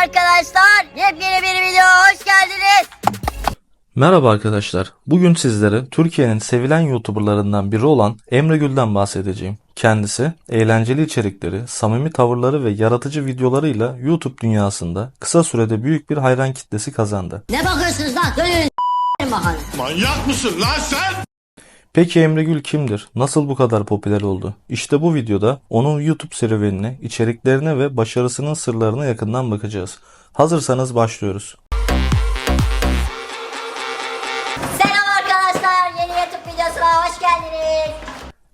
arkadaşlar. Yepyeni bir video hoş geldiniz. Merhaba arkadaşlar. Bugün sizlere Türkiye'nin sevilen YouTuberlarından biri olan Emre Gül'den bahsedeceğim. Kendisi eğlenceli içerikleri, samimi tavırları ve yaratıcı videolarıyla YouTube dünyasında kısa sürede büyük bir hayran kitlesi kazandı. Ne bakıyorsunuz lan? Dönün bakalım. Manyak mısın lan sen? Peki Emre Gül kimdir? Nasıl bu kadar popüler oldu? İşte bu videoda onun YouTube serüvenine, içeriklerine ve başarısının sırlarına yakından bakacağız. Hazırsanız başlıyoruz. Selam arkadaşlar. Yeni YouTube videosuna hoş geldiniz.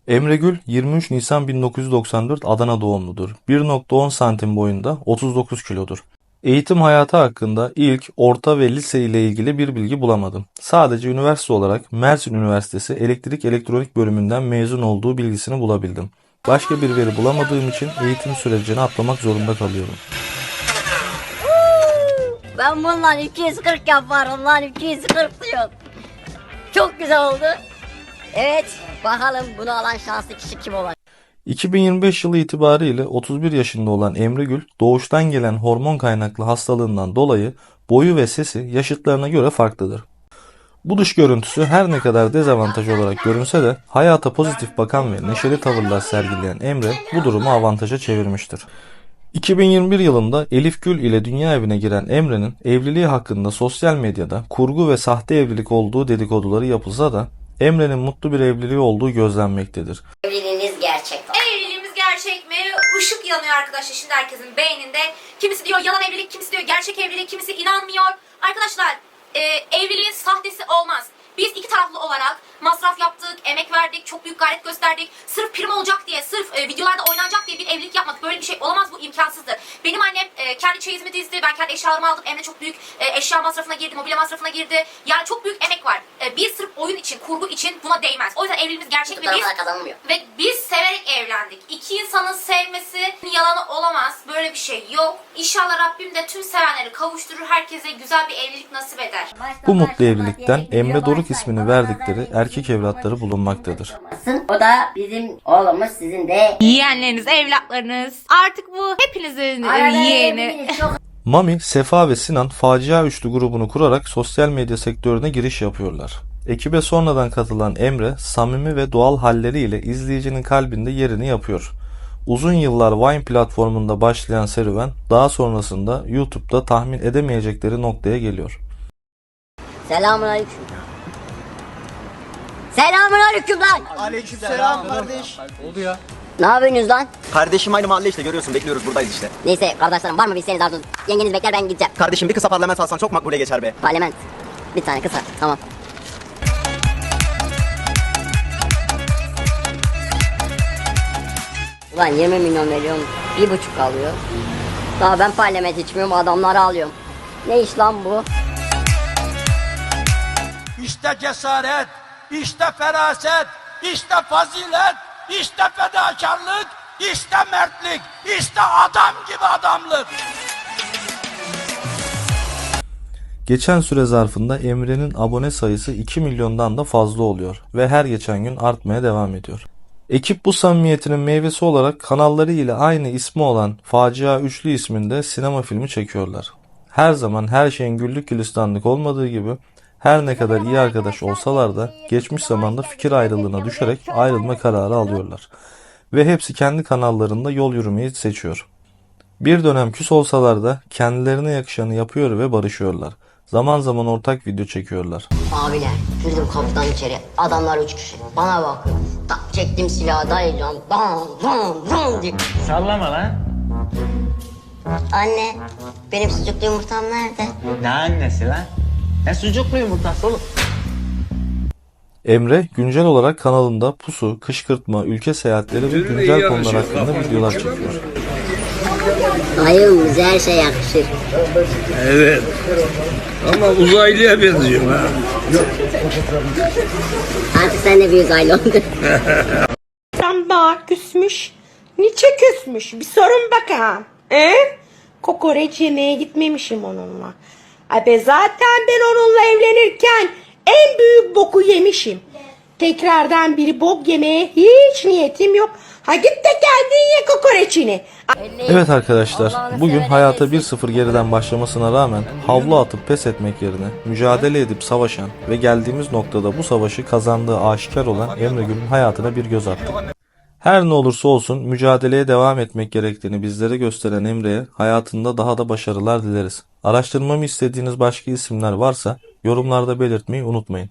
Emre Gül 23 Nisan 1994 Adana doğumludur. 1.10 santim boyunda 39 kilodur. Eğitim hayatı hakkında ilk, orta ve lise ile ilgili bir bilgi bulamadım. Sadece üniversite olarak Mersin Üniversitesi Elektrik Elektronik bölümünden mezun olduğu bilgisini bulabildim. Başka bir veri bulamadığım için eğitim sürecini atlamak zorunda kalıyorum. Ben bundan 240 yaparım lan 240 diyor. Çok güzel oldu. Evet bakalım bunu alan şanslı kişi kim olacak? 2025 yılı itibariyle 31 yaşında olan Emre Gül, doğuştan gelen hormon kaynaklı hastalığından dolayı boyu ve sesi yaşıtlarına göre farklıdır. Bu dış görüntüsü her ne kadar dezavantaj olarak görünse de hayata pozitif bakan ve neşeli tavırlar sergileyen Emre bu durumu avantaja çevirmiştir. 2021 yılında Elif Gül ile dünya evine giren Emre'nin evliliği hakkında sosyal medyada kurgu ve sahte evlilik olduğu dedikoduları yapılsa da Emre'nin mutlu bir evliliği olduğu gözlenmektedir. Işık yanıyor arkadaşlar şimdi herkesin beyninde. Kimisi diyor yalan evlilik, kimisi diyor gerçek evlilik, kimisi inanmıyor. Arkadaşlar e, evliliğin sahtesi olmaz. Biz iki taraflı olarak masraf yaptık, emek verdik, çok büyük gayret gösterdik. Sırf prim olacak diye, sırf e, videolarda oynanacak diye bir evlilik yapmadık. Böyle bir şey olamaz bu imkansızdır. Benim annem e, kendi çeyizimi dizdi, ben kendi eşyalarımı aldım. Emre çok büyük e, eşya masrafına girdi, mobilya masrafına girdi. Yani çok büyük emek var. E, bir sırf oyun için, kurgu için buna değmez. O yüzden evliliğimiz gerçek ve biz kazanılmıyor. ve biz severek evlendik. İki insanın sevmesi yalanı olamaz. Böyle bir şey yok. İnşallah Rabbim de tüm sevenleri kavuşturur. Herkese güzel bir evlilik nasip eder. Bu mutlu evlilikten Emre Doruk ismini verdikleri erkek evlatları bulunmaktadır. O da bizim oğlumuz sizin de. Yeğenleriniz, evlatlarınız. Artık bu hepinizin yeğeni. Mami, Sefa ve Sinan Facia Üçlü grubunu kurarak sosyal medya sektörüne giriş yapıyorlar. Ekibe sonradan katılan Emre, samimi ve doğal halleriyle izleyicinin kalbinde yerini yapıyor. Uzun yıllar Vine platformunda başlayan serüven daha sonrasında YouTube'da tahmin edemeyecekleri noktaya geliyor. Selamun aleyküm. Selamun aleyküm lan. Aleykümselam kardeş. Ne yapıyorsunuz lan? Kardeşim aynı mahalle işte görüyorsun bekliyoruz buradayız işte. Neyse kardeşlerim var mı bir isteğiniz arzunuz? Yengeniz bekler ben gideceğim. Kardeşim bir kısa parlament alsan çok makbule geçer be. Parlament. Bir tane kısa. Tamam. Ulan 20 milyon veriyorum. Bir buçuk alıyor. Daha ben parlament içmiyorum adamları alıyorum. Ne iş lan bu? İşte cesaret, işte feraset, işte fazilet, işte fedakarlık, işte mertlik, işte adam gibi adamlık. Geçen süre zarfında Emre'nin abone sayısı 2 milyondan da fazla oluyor ve her geçen gün artmaya devam ediyor. Ekip bu samimiyetinin meyvesi olarak kanalları ile aynı ismi olan Facia Üçlü isminde sinema filmi çekiyorlar. Her zaman her şeyin güllük gülistanlık olmadığı gibi her ne kadar iyi arkadaş olsalar da geçmiş zamanda fikir ayrılığına düşerek ayrılma kararı alıyorlar. Ve hepsi kendi kanallarında yol yürümeyi seçiyor. Bir dönem küs olsalar da kendilerine yakışanı yapıyor ve barışıyorlar. Zaman zaman ortak video çekiyorlar. Abiler girdim kapıdan içeri. Adamlar üç kişi. Bana bakıyor. Tak çektim silahı dayayacağım. Dan dan dan diye. Sallama lan. Anne benim sucuklu yumurtam nerede? Ne annesi lan? Ne sucuklu yumurtası oğlum? Emre güncel olarak kanalında pusu, kışkırtma, ülke seyahatleri ve güncel konular hakkında videolar çekiyor. Dayım bize her şey yakışır. Evet. Ama uzaylıya benziyorum ha. Artık sen de bir uzaylı oldun. Sen bana küsmüş. Niçe küsmüş? Bir sorun bakalım. E? Kokoreç yemeye gitmemişim onunla. Abi zaten ben onunla evlenirken en büyük boku yemişim. Tekrardan bir bok yemeye hiç niyetim yok. Ha git de kendin ye kokoreçini. Evet arkadaşlar, bugün hayata 1-0 geriden başlamasına rağmen havlu atıp pes etmek yerine mücadele edip savaşan ve geldiğimiz noktada bu savaşı kazandığı aşikar olan Emre Gül'ün hayatına bir göz attık. Her ne olursa olsun mücadeleye devam etmek gerektiğini bizlere gösteren Emre'ye hayatında daha da başarılar dileriz. Araştırmamı istediğiniz başka isimler varsa yorumlarda belirtmeyi unutmayın.